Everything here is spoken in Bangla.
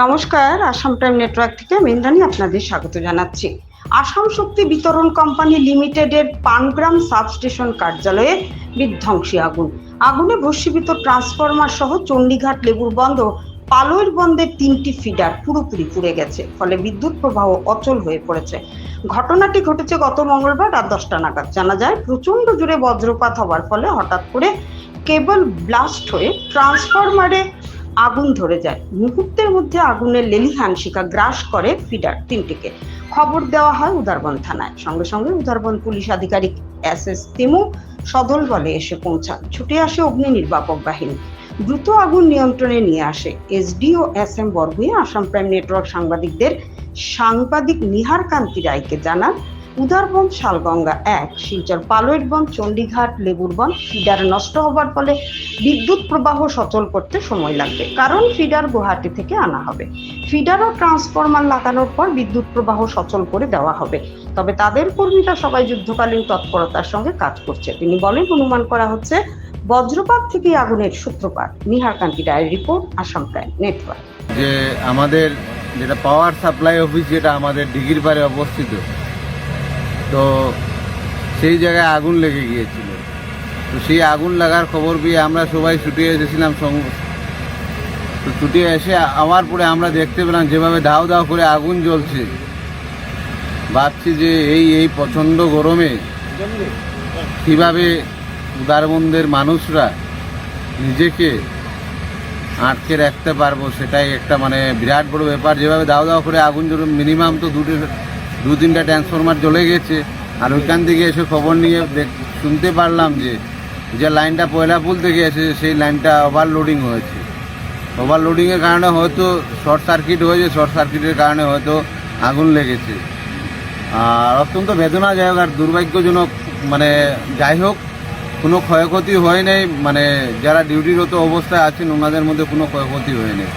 নমস্কার, আসাম টাইম নেটওয়ার্ক থেকে আমি আপনাদের স্বাগত জানাচ্ছি। আসাম শক্তি বিতরণ কোম্পানি লিমিটেডের পানগ্রাম সাবস্টেশন কার্যালয়ে বিধ্বংসী আগুন। আগুনে ভস্মীভূত ট্রান্সফরমার সহ চণ্ডীঘাট, লেবুর বন্ধ, পালোয়ের বন্ধের তিনটি ফিডার পুরোপুরি পুড়ে গেছে, ফলে বিদ্যুৎ প্রবাহ অচল হয়ে পড়েছে। ঘটনাটি ঘটেছে গত মঙ্গলবার রাত দশটা নাগাদ। জানা যায়, প্রচণ্ড জোরে বজ্রপাত হওয়ার ফলে হঠাৎ করে কেবল ব্লাস্ট হয়ে ট্রান্সফরমারে আগুন ধরে যায়। মুহূর্তের মধ্যে আগুনের লেলিহান শিকা গ্রাস করে ফিডার তিনটিকে। খবর দেওয়া হয় উদারবন থানায়। সঙ্গে সঙ্গে উদারবন পুলিশ আধিকারিক এস এস তিমু সদল বলে এসে পৌঁছান। ছুটে আসে অগ্নি নির্বাপক বাহিনী। দ্রুত আগুন নিয়ন্ত্রণে নিয়ে আসে। এসডিও এস এম বরগুয়ে আসাম প্রাইম নেটওয়ার্ক সাংবাদিকদের সাংবাদিক নিহার কান্তি রায়কে জানান উদারবন, শালগঙ্গা এক, শিলচর পালয়ের বন চণ্ডীঘাট লেবুর বন ফিডার নষ্ট হবার ফলে বিদ্যুৎ প্রবাহ সচল করতে সময় লাগবে। কারণ ফিডার গুয়াহাটি থেকে আনা হবে। ফিডার ও ট্রান্সফরমার লাগানোর পর বিদ্যুৎ প্রবাহ সচল করে দেওয়া হবে। তবে তাদের কর্মীরা সবাই যুদ্ধকালীন তৎপরতার সঙ্গে কাজ করছে। তিনি বলেন, অনুমান করা হচ্ছে, বজ্রপাত থেকে আগুনের সূত্রপাত। নিহার কান্তি রায়ের রিপোর্ট, আসাম প্রাইম নেটওয়ার্ক। যে আমাদের যেটা পাওয়ার সাপ্লাই অফিস যেটা আমাদের দিঘির পাড়ে অবস্থিত তো সেই জায়গায় আগুন লেগে গিয়েছিল। তো সেই আগুন লাগার খবর পেয়ে আমরা সবাই ছুটে এসেছিলাম তো ছুটে এসে আবার পরে আমরা দেখতে পেলাম যেভাবে দাও দাও করে আগুন জ্বলছে। ভাবছি যে এই এই প্রচণ্ড গরমে কীভাবে উদারবন্দের মানুষরা নিজেকে আটকে রাখতে পারব সেটাই একটা মানে বিরাট বড় ব্যাপার। যেভাবে দাও দাও করে আগুন জ্বলে মিনিমাম তো দুটো দু তিনটা ট্রান্সফরমার জ্বলে গেছে। আর ওইখান থেকে এসে খবর নিয়ে শুনতে পারলাম যে যে লাইনটা পয়লাপুল থেকে এসে সেই লাইনটা ওভারলোডিং হয়েছে। ওভারলোডিংয়ের কারণে হয়তো শর্ট সার্কিট হয়েছে শর্ট সার্কিটের কারণে হয়তো আগুন লেগেছে। আর অত্যন্ত বেদনাদায়ক আর দুর্ভাগ্যজনক মানে যাই হোক, কোনো ক্ষয়ক্ষতি হয় নাই। মানে যারা ডিউটিরত অবস্থায় আছেন, ওনাদের মধ্যে কোনো ক্ষয়ক্ষতি হয় নাই।